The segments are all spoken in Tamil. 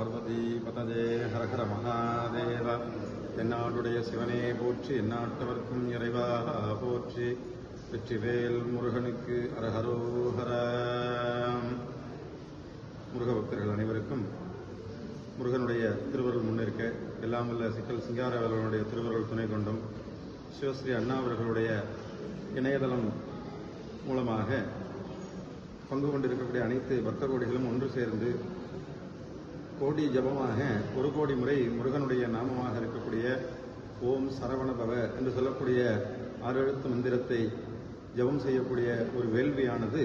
பார்வதி பதஜே ஹரஹர மகாதேவ. என்னாடுடைய சிவனே போற்றி எந்நாட்டவர்க்கும் இறைவாக போற்றி. வெற்றிவேல் முருகனுக்கு அரஹரோஹர. முருக பக்தர்கள் அனைவருக்கும் முருகனுடைய திருவருள் முன்னிற்க எல்லாம் சிக்கல் சிங்காரவேலனுடைய திருவருள் துணை கொண்டும் சிவஸ்ரீ அண்ணா அவர்களுடைய இணையதளம் மூலமாக பங்கு கொண்டிருக்கக்கூடிய அனைத்து பக்த கோடிகளும் ஒன்று சேர்ந்து கோடி ஜபமாக ஒரு கோடி முறை முருகனுடைய நாமமாக இருக்கக்கூடிய ஓம் சரவணபவ என்று சொல்லக்கூடிய ஆறு எழுத்து மந்திரத்தை ஜபம் செய்யக்கூடிய ஒரு வேள்வியானது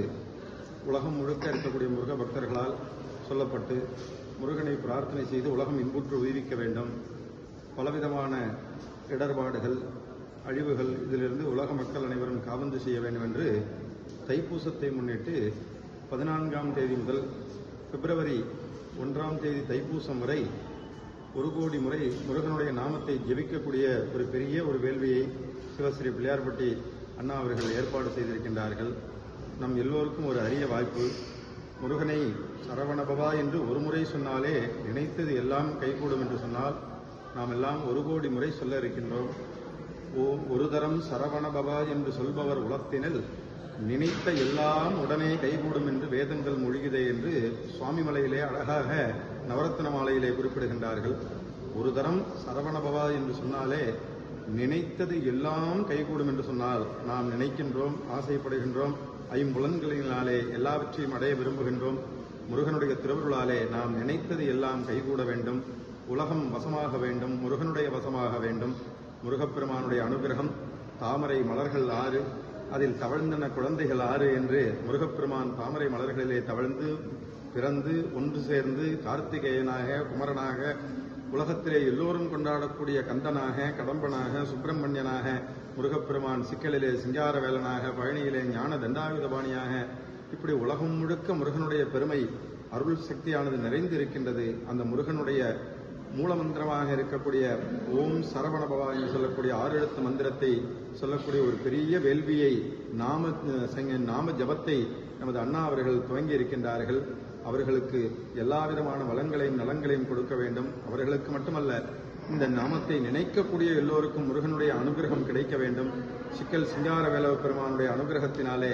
உலகம் முழுக்க இருக்கக்கூடிய முருக பக்தர்களால் சொல்லப்பட்டு முருகனை பிரார்த்தனை செய்து உலகம் இன்புற்று உயிரிக்க வேண்டும். பலவிதமான இடர்பாடுகள் அழிவுகள் இதிலிருந்து உலக மக்கள் அனைவரும் காவந்து செய்ய வேண்டும் என்று தைப்பூசத்தை முன்னிட்டு பதினான்காம் தேதி முதல் பிப்ரவரி ஒன்றாம் தேதி தைப்பூசம் வரை ஒரு கோடி முறை முருகனுடைய நாமத்தை ஜெபிக்கக்கூடிய ஒரு பெரிய ஒரு வேள்வியை சிவஸ்ரீ பிள்ளையார்பட்டி அண்ணா அவர்கள் ஏற்பாடு செய்திருக்கின்றார்கள். நம் எல்லோருக்கும் ஒரு அரிய வாய்ப்பு. முருகனை சரவணபவா என்று ஒரு முறை சொன்னாலே நினைத்தது எல்லாம் கைகூடும் என்று சொன்னால் நாம் எல்லாம் ஒரு கோடி முறை சொல்ல இருக்கின்றோம். ஓ ஒரு தரம் சரவணபவா என்று சொல்பவர் உலகத்தினில் நினைத்த எல்லாம் உடனே கைகூடும் என்று வேதங்கள் மொழிகுதே என்று சுவாமிமலையிலே அழகாக நவரத்ன மாலையிலே குறிப்பிடுகின்றார்கள். ஒரு தரம் சரவணபவா என்று சொன்னாலே நினைத்தது எல்லாம் கைகூடும் என்று சொன்னால் நாம் நினைக்கின்றோம் ஆசைப்படுகின்றோம் ஐம்புலன்களினாலே எல்லாவற்றையும் அடைய விரும்புகின்றோம். முருகனுடைய திருவருளாலே நாம் நினைத்தது எல்லாம் கைகூட வேண்டும். உலகம் வசமாக வேண்டும் முருகனுடைய வசமாக வேண்டும். முருகப்பெருமானுடைய அனுகிரகம் தாமரை மலர்கள் ஆறு அதில் தவழ்ந்தன குழந்தைகள் ஆறு என்று முருகப்பெருமான் தாமரை மலர்களிலே தவழ்ந்து பிறந்து ஒன்று சேர்ந்து கார்த்திகேயனாக குமரனாக உலகத்திலே எல்லோரும் கொண்டாடக்கூடிய கந்தனாக கடம்பனாக சுப்பிரமணியனாக முருகப்பெருமான் சிக்கலிலே சிங்காரவேலனாக பழனியிலே ஞான தண்டாயுதபாணியாக இப்படி உலகம் முழுக்க முருகனுடைய பெருமை அருள் சக்தியானது நிறைந்திருக்கின்றது. அந்த முருகனுடைய மூலமந்திரமாக இருக்கக்கூடிய ஓம் சரவணபவா என்று சொல்லக்கூடிய ஆறு எழுத்து மந்திரத்தை சொல்லக்கூடிய ஒரு பெரிய வேள்வியை நாம சங்க நாம ஜபத்தை நமது அண்ணா அவர்கள் துவங்கி இருக்கின்றார்கள். அவர்களுக்கு எல்லா விதமான வளங்களையும் நலங்களையும் கொடுக்க வேண்டும். அவர்களுக்கு மட்டுமல்ல இந்த நாமத்தை நினைக்கக்கூடிய எல்லோருக்கும் முருகனுடைய அனுகிரகம் கிடைக்க வேண்டும். சிக்கல் சிங்கார வேலவ பெருமானுடைய அனுகிரகத்தினாலே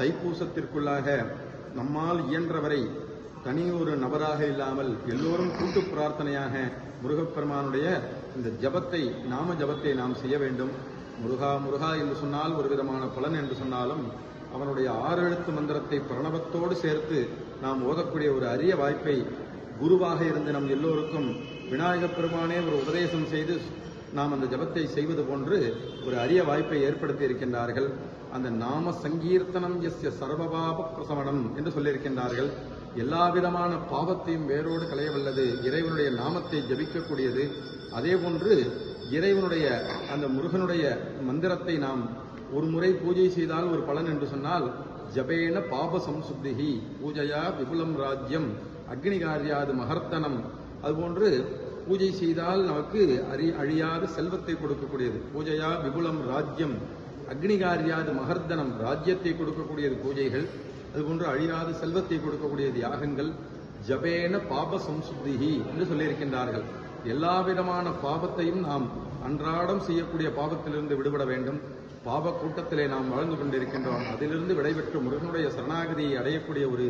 தைப்பூசத்திற்குள்ளாக நம்மால் இயன்றவரை தனி ஒரு நபராக இல்லாமல் எல்லோரும் கூட்டு பிரார்த்தனையாக முருகப்பெருமானுடைய இந்த ஜபத்தை நாம ஜபத்தை நாம் செய்ய வேண்டும். முருகா முருகா என்று சொன்னால் ஒரு விதமான பலன் என்று சொன்னாலும் அவனுடைய ஆறு எழுத்து மந்திரத்தை பிரணவத்தோடு சேர்த்து நாம் ஓதக்கூடிய ஒரு அரிய வாய்ப்பை குருவாக இருந்து நம் எல்லோருக்கும் விநாயகப் பெருமானே ஒரு உபதேசம் செய்து நாம் அந்த ஜபத்தை செய்வது போன்று ஒரு அரிய வாய்ப்பை ஏற்படுத்தி இருக்கின்றார்கள். அந்த நாம சங்கீர்த்தனம் எஸ்ய சர்வபாப பிரசவனம் என்று சொல்லியிருக்கின்றார்கள். எல்லா விதமான பாவத்தையும் வேரோடு களையவல்லது. இறைவனுடைய நாமத்தை ஜபிக்கக்கூடியது. அதே போன்று இறைவனுடைய அந்த முருகனுடைய மந்திரத்தை நாம் ஒரு முறை பூஜை செய்தால் ஒரு பலன் என்று சொன்னால் ஜபேன பாப சம்சுத்திகி பூஜையா விபுலம் ராஜ்யம் அக்னிகாரியாது மகர்த்தனம். அதுபோன்று பூஜை செய்தால் நமக்கு அறி அழியாத செல்வத்தை கொடுக்கக்கூடியது. பூஜையா விபுலம் ராஜ்யம். அக்னிகாரியாது மகர்தனம் ராஜ்யத்தை கொடுக்கக்கூடியது பூஜைகள் அதுபோன்று அழியாத செல்வத்தை கொடுக்கக்கூடியது யாகங்கள் ஜபேன பாப சம்சுத்திகி என்று சொல்லியிருக்கின்றார்கள். எல்லா விதமான பாபத்தையும் நாம் அன்றாடம் செய்யக்கூடிய பாவத்திலிருந்து விடுபட வேண்டும். பாவ கூட்டத்திலே நாம் வாழ்ந்து கொண்டிருக்கின்றோம். அதிலிருந்து விடைபெற்று முருகனுடைய சரணாகதியை அடையக்கூடிய ஒரு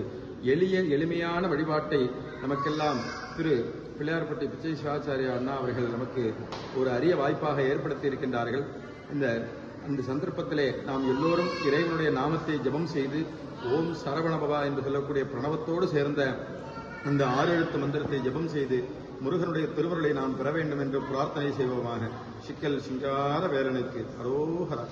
எளிய எளிமையான வழிபாட்டை நமக்கெல்லாம் திரு பிள்ளையார்பட்டி பிச்சை சிவாச்சாரியா அண்ணா அவர்கள் நமக்கு ஒரு அரிய வாய்ப்பாக ஏற்படுத்தி இருக்கின்றார்கள். இந்த அந்த சந்தர்ப்பத்திலே நாம் எல்லோரும் இறைவனுடைய நாமத்தை ஜெபம் செய்து ஓம் சரவணபவா என்று சொல்லக்கூடிய பிரணவத்தோடு சேர்ந்த அந்த ஆறு எழுத்து மந்திரத்தை ஜெபம் செய்து முருகனுடைய திருவருளை நாம் பெற வேண்டும் என்று பிரார்த்தனை செய்வோமாக. சிக்கல் சிங்கார வேலனுக்கு அரோஹரா